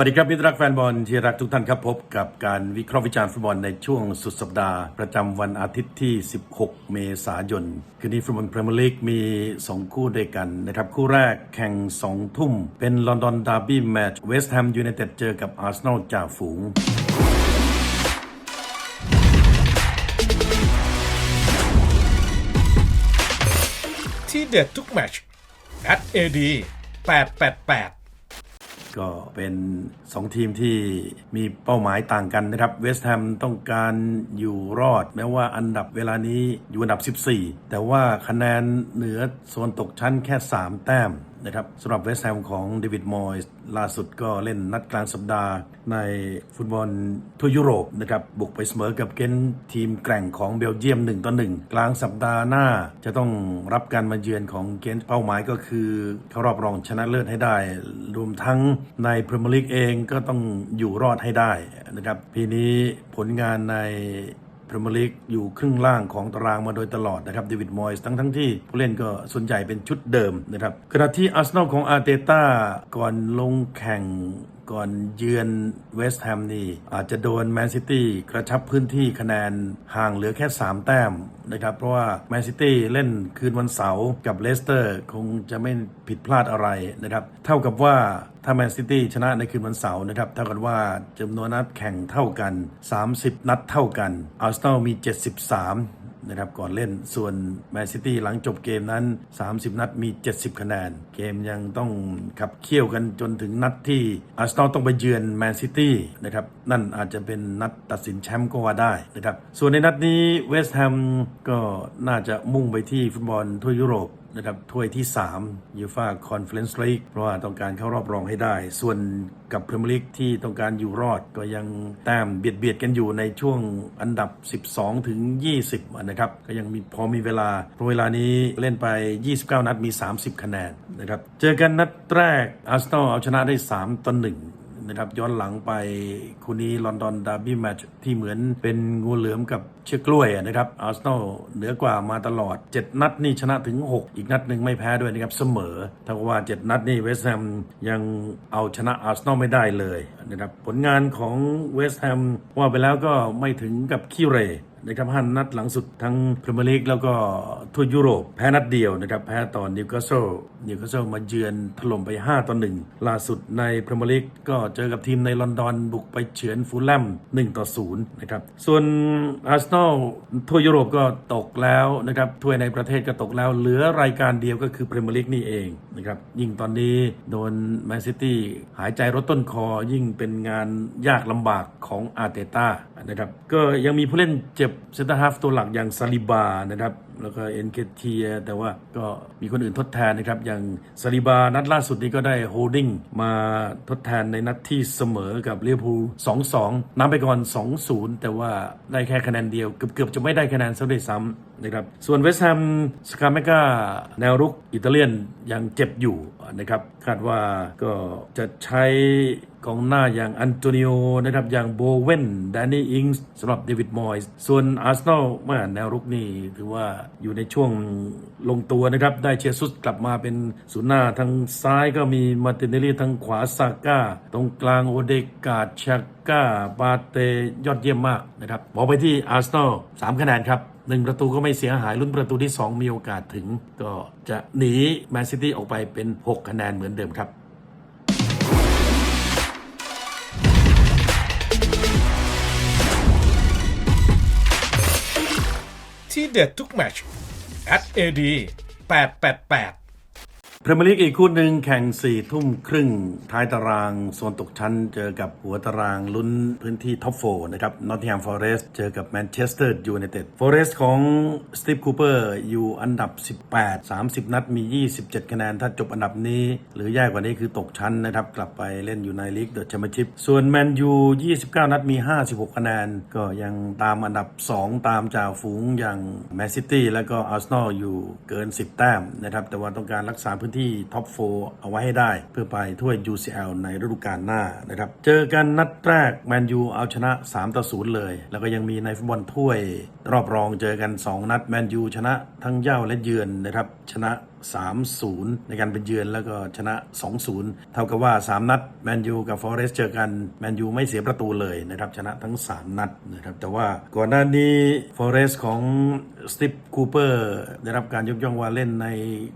วัสดีครับมิตรรักแฟนบอลที่รักทุกท่านครับพบกับการวิเคราะห์วิจารณ์ฟุตบอลในช่วงสุดสัปดาห์ ประจำวันอาทิตย์ที่ 16 เมษายน คืนนี้ฟุตบอลพรีเมียร์ลีกมี 2 คู่ด้วยกันนะครับ คู่แรกแข่ง 2 ทุ่ม เป็นลอนดอนดาร์บี้แมตช์เวสต์แฮมยูไนเต็ดเจอกับอาร์เซนอลจ่าฝูงที่เด็ดทุกแมตช์ at AD 888 ก็เป็น 2 ทีมที่มีเป้าหมายต่างกันนะครับ เวสต์แฮมต้องการอยู่รอด แม้ว่าอันดับเวลานี้อยู่อันดับ 14 แต่ว่าคะแนนเหนือโซนตกชั้นแค่ 3 แต้มนะครับสำหรับเวสต์แฮมของเดวิดมอยส์ล่าสุดก็เล่นนัดกลางสัปดาห์ ในฟุตบอลทั่วยุโรปนะครับบุกไปเสมอกับเกนทีมแกร่งของเบลเยียม1ต่อ1กลางสัปดาห์หน้า จะต้องรับการมาเยือนของเกนเป้าหมายก็คือเข้ารอบรองชนะเลิศให้ได้ รวมทั้งในพรีเมียร์ลีกเองก็ต้องอยู่รอดให้ได้นะครับปีนี้ผลงานใน พรีเมียร์ลีกอยู่ครึ่งล่างของตารางมาโดยตลอดนะครับเดวิดมอยส์ทั้งทั้งที่ผู้เล่นก็ส่วนใหญ่เป็นชุดเดิมนะครับขณะที่อาร์เซนอลของอาร์เตต้าก่อนลงแข่งก่อนเยือนเวสต์แฮมนี่ อาจจะโดนแมนซิตี้กระชับพื้นที่คะแนนห่างเหลือแค่ 3 แต้มนะครับ เพราะว่าแมนซิตี้เล่นคืนวันเสาร์กับเลสเตอร์ คงจะไม่ผิดพลาดอะไรนะครับ เท่ากับว่า ถ้าแมนซิตี้ชนะในคืนวันเสาร์นะครับเท่ากับว่าจำนวนนัดแข่งเท่ากัน 30 นัดเท่ากันอาร์เซนอลมี 73นะครับก่อนเล่นส่วนแมนซิตี้หลังจบเกมนั้น 30 นัดมี 70 คะแนน เกมยังต้องขับเคี่ยวกันจนถึงนัดที่อาร์เซนอลต้องไปเยือนแมนซิตี้นะครับนั่นอาจจะเป็นนัดตัดสินแชมป์ก็ว่าได้นะครับส่วนในนัดนี้เวสต์แฮมก็น่าจะมุ่งไปที่ฟุตบอลทั่วยุโรปนะครับถ้วยที่3ยูฟาคอนเฟอเรนซ์ลีกเพราะว่าต้องการเข้ารอบรองให้ได้ ส่วนกับพรีเมียร์ลีกที่ต้องการอยู่รอดก็ยังแต้มเบียดเบียดกันอยู่ในช่วงอันดับ 12 ถึง 20 นะครับ ก็ยังมีพอมีเวลาเพราะเวลานี้เล่นไป 29 นัดมี 30 คะแนนนะครับ เจอกันนัดแรกอาร์เซนอลเอาชนะได้ 3ต่อ1 นะครับย้อนหลังไปคู่นี้ลอนดอนดาร์บี้แมตช์ที่เหมือนเป็นงูเหลือมกับเชือกกล้วยนะครับอาร์เซนอลเหนือกว่ามาตลอด 7 นัดนี่ชนะถึง 6 อีกนัดหนึ่งไม่แพ้ด้วยนะครับเสมอถ้าว่า 7 นัดนี่เวสต์แฮมยังเอาชนะอาร์เซนอลไม่ได้เลยนะครับผลงานของเวสต์แฮมว่าไปแล้วก็ไม่ถึงกับขี้เร นะครับห้านัดหลังสุดทั้งพรีเมียร์ลีกแล้วก็ทั่วยุโรป แพ้นัดเดียวนะครับ แพ้ต่อนิวคาสเซิลนิวคาสเซิลมาเยือนถล่มไป 5 ต่อ 1 ล่าสุดในพรีเมียร์ลีกก็เจอกับทีมในลอนดอนบุกไปเฉือนฟูลแลม1ต่อ0นะครับส่วนอาร์เซนอลทั่วยุโรปก็ตกแล้วนะครับถ้วยในประเทศก็ตกแล้ว เหลือรายการเดียวก็คือพรีเมียร์ลีกนี่เองนะครับยิ่งตอนนี้โดนแมนซิตี้หายใจรถต้นคอยิ่งเป็นงานยากลำบากของอาร์เตต้านะครับก็ยังมีผู้เล่นเจ็บเซนเตอร์ฮาฟตัวหลักอย่างซาลิบานะครับ แล้วก็เอ็นเคเทียแต่ว่าก็มีคนอื่นทดแทนนะครับ อย่างซาลิบานัดล่าสุดนี้ก็ได้โฮลดิ้งมาทดแทนในนัดที่เสมอกับลิเวอร์พูล2-2นำไปก่อน 2-0 แต่ว่าได้แค่คะแนนเดียวเกือบๆจะไม่ได้คะแนนซะด้วยซ้ำนะครับส่วนเวสต์แฮมสกาเมกาแนวรุกอิตาเลียนยังเจ็บอยู่นะครับคาดว่าก็จะใช้กองหน้าอย่างอันโตนิโอนะครับอย่างโบเวนแดนนี่อิงส์สำหรับเดวิดมอยส์ส่วนอาร์เซนอลเมื่แนวรุกนี่ถือว่าอยู่ในช่วงลงตัวนะครับ ได้เชียร์ซุสกลับมาเป็นศูนย์หน้าทางซ้ายก็มีมาตินเนลลี่ทางขวาซาก้า ตรงกลางโอเดกาดชาก้าบาเตยอดเยี่ยมมากนะครับบอกไปที่อาร์เซนอลสามคะแนนครับหนึ่งประตูก็ไม่เสียหายลุ้นประตูที่ 2 มีโอกาสถึง ก็จะหนีแมนซิตี้ออกไปเป็น 6 คะแนนเหมือนเดิมครับ ที่เด็ดทุกแมตช at AD 888 พรีเมียร์ลีกอีกคู่หนึ่งแข่ง4ทุ่มครึ่งท้ายตารางโซนตกชั้น เจอกับหัวตารางลุ้นพื้นที่ท็อปโฟนะครับนอตติงแฮมฟอเรสต์เจอกับแมนเชสเตอร์ยูไนเต็ดฟอเรสต์ของสตีฟคูเปอร์อยู่อันดับ 18 30 นัดมี 27 คะแนน ถ้าจบอันดับนี้ หรือแย่กว่านี้คือตกชั้นนะครับ กลับไปเล่นอยู่ในลีกเดอะแชมเปี้ยนชิพส่วนแมนยู 29 นัดมี 56 คะแนน ก็ยังตามอันดับ 2 ตามจ่าฝูงอย่างแมนซิตี้แล้วก็อาร์เซนอลอยู่เกิน 10 แต้มนะครับแต่ว่าต้องการรักษาพื้นที่ท็อปโฟเอาไว้ให้ได้ เพื่อไปถ้วย UCL ในฤดูกาลหน้านะครับเจอกันนัดแรกแมนยูเอาชนะ3ต่อ0เลย แล้วก็ยังมีในฟุตบอลถ้วย รอบรองเจอกัน 2 นัดแมนยูชนะทั้งเย้าและเยือนนะครับชนะ3-0 ในการเป็นเยือนแล้วก็ชนะ 2-0 เท่ากับว่า 3 นัดแมนยูกับฟอเรสเจอกันแมนยูไม่เสียประตูเลยนะครับชนะทั้ง 3 นัดนะครับแต่ว่าก่อนหน้านี้ฟอเรสของสติปคูเปอร์ได้รับการยกย่องว่าเล่นใน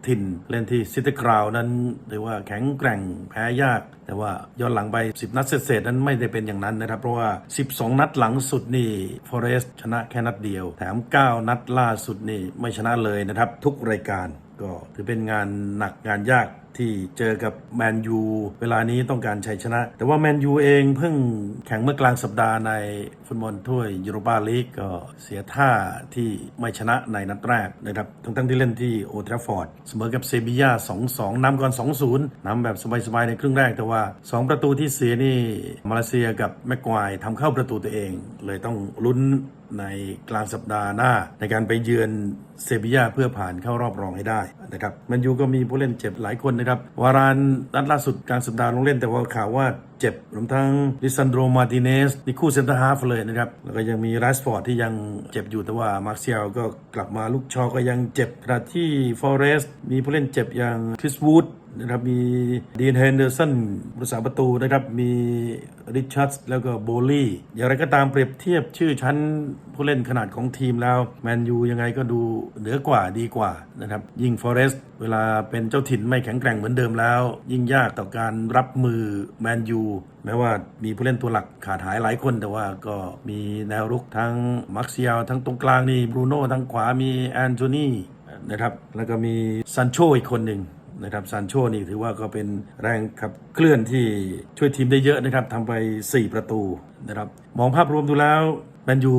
ถิ่น เล่นที่ซิตี้กราวนั้นถือว่าแข็งแกร่งแพ้ยาก แต่ว่าย้อนหลังไป 10 นัดเศษๆนั้นไม่ได้เป็นอย่างนั้นนะครับ เพราะว่า 12 นัดหลังสุดนี่ฟอเรสชนะแค่นัดเดียว แถม 9 นัดล่าสุดนี่ไม่ชนะเลยนะครับ ทุกรายการก็ถือเป็นงานหนักงานยากที่เจอกับแมนยูเวลานี้ต้องการชัยชนะ แต่ว่าแมนยูเองเพิ่งแข่งเมื่อกลางสัปดาห์ในฟุตบอลถ้วยยูโรปาลีกก็เสียท่าที่ไม่ชนะในนัดแรกนะครับ ทั้งๆที่เล่นที่โอทราฟอร์ด เสมอกับเซบียา 2-2นำก่อน 2-0นำแบบสบายๆ ในครึ่งแรกแต่ว่า 2 ประตูที่เสียนี่มาเลเซียกับแมกควายทำเข้าประตูตัวเอง เลยต้องลุ้น ในกลางสัปดาห์หน้า ในการไปเยือนเซบียาเพื่อผ่านเข้ารอบรองให้ได้นะครับแมันยูก็มีผู้เล่นเจ็บหลายคนนะครับวารานนัดล่าสุดกลางสัปดาห์ลงเล่นแต่ว่าข่าวว่าเจ็บรวมทั้งลิซันโดมาติเนสนี่คู่เซนเตอร์ฮาฟเลยนะครับ แล้วก็ยังมีไรส์ฟอร์ดที่ยังเจ็บอยู่แต่ว่ามาร์เซียลก็กลับมาลูกชอก็ยังเจ็บขณะที่ฟอเรสต์มีผู้เล่นเจ็บอย่างคริสวูด นะครับมีดีนเฮนเดอร์สันรักษาประตูนะครับมีริชาร์ดแล้วก็โบลี่อย่างไรก็ตามเปรียบเทียบชื่อชั้นผู้เล่นขนาดของทีมแล้ว แมนยูยังไงก็ดูเหนือกว่าดีกว่านะครับยิ่งฟอเรสต์เวลาเป็นเจ้าถิ่นไม่แข็งแกร่งเหมือนเดิมแล้ว ยิ่งยากต่อการรับมือแมนยูแม้ว่ามีผู้เล่นตัวหลักขาดหายหลายคน แต่ว่าก็มีแนวรุกทั้งมักเซียลทั้งตรงกลางนี่บรูโน่ทั้งขวามีแอนโทนีนะครับแล้วก็มีซันโชอีกคนหนึ่ง นะครับซานโชนี่ถือว่าก็เป็นแรงขับเคลื่อนที่ช่วยทีมได้เยอะนะครับทำไป 4 ประตูนะครับมองภาพรวมดูแล้วแมนยู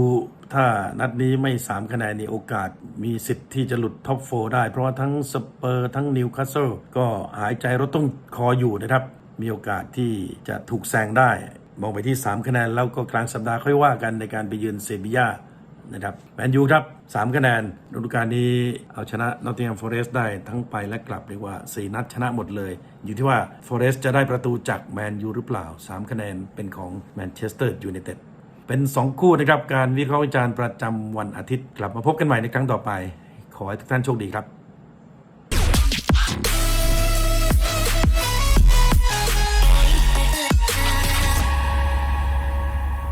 ถ้านัดนี้ไม่ 3 คะแนนนี่โอกาสมีสิทธิ์ที่จะหลุดท็อปโฟได้ เพราะว่าทั้งสเปอร์ทั้งนิวคาสเซิลก็หายใจรถต้องคออยู่นะครับ มีโอกาสที่จะถูกแซงได้ มองไปที่ 3 คะแนนแล้วก็กลางสัปดาห์ค่อยว่ากันในการไปเยือนเซบีย่า นะครับแมนยูครับ3คะแนนฤดูกาลนี้เอาชนะนอตติงแฮมฟอเรสต์ได้ทั้งไปและกลับเรียกว่า 4 นัดชนะหมดเลย อยู่ที่ว่าฟอเรสต์จะได้ประตูจากแมนยูหรือเปล่า 3 คะแนนเป็นของแมนเชสเตอร์ยูไนเต็ดเป็น 2 คู่นะครับ การวิเคราะห์วิจารณ์ประจำวันอาทิตย์ กลับมาพบกันใหม่ในครั้งต่อไป ขอให้ทุกท่านโชคดีครับ